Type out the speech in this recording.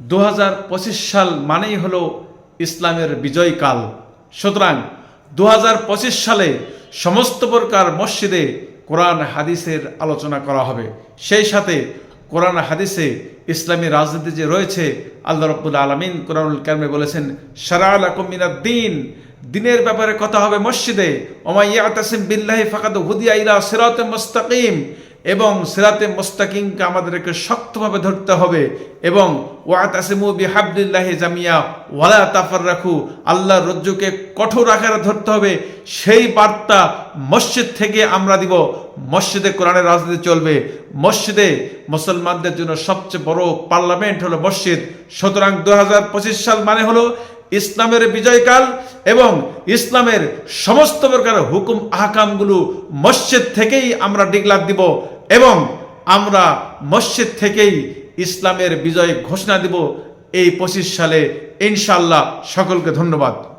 দু হাজার পঁচিশ সাল মানেই হলো ইসলামের বিজয়কাল। সুতরাং দু হাজার পঁচিশ সালে সমস্ত প্রকার মসজিদে কোরআন হাদিসের আলোচনা করা হবে। সেই সাথে কোরআন হাদিসে ইসলামী রাজনীতি যে রয়েছে, আল্লাহ রব্বুল আলমিন কোরআনুল কারমে বলেছেন সারাল দিন। দিনের ব্যাপারে কথা হবে মসজিদে। ওমাইয়া তাসিম বিল্লাহি ফাকাদ হুদিয়া ইলা সিরাতে মুস্তাকিম। এবং সিরাতে মুস্তাকিমকে আমাদেরকে শক্তভাবে ধরতে হবে এবং ওয়াতাসিমু বিহাবলিল্লাহি জামিয়া ওয়ালা তাফার রাখু আল্লাহর রজ্জুকে কঠোর আকারে ধরতে হবে। সেই বার্তা মসজিদ থেকে আমরা দিব। মসজিদে কোরআনের রাজনীতি চলবে। মসজিদে মুসলমানদের জন্য সবচেয়ে বড় পার্লামেন্ট হলো মসজিদ। সুতরাং দু হাজার পঁচিশ সাল মানে হলো ইসলামের বিজয়কাল এবং ইসলামের সমস্ত প্রকার হুকুম আহকামগুলো মসজিদ থেকেই আমরা ডিগলার দিব। এবং আমরা মসজিদ থেকেই ইসলামের বিজয় ঘোষণা দেব এই পঁচিশ সালে। ইনশাল্লাহ সকলকে ধন্যবাদ।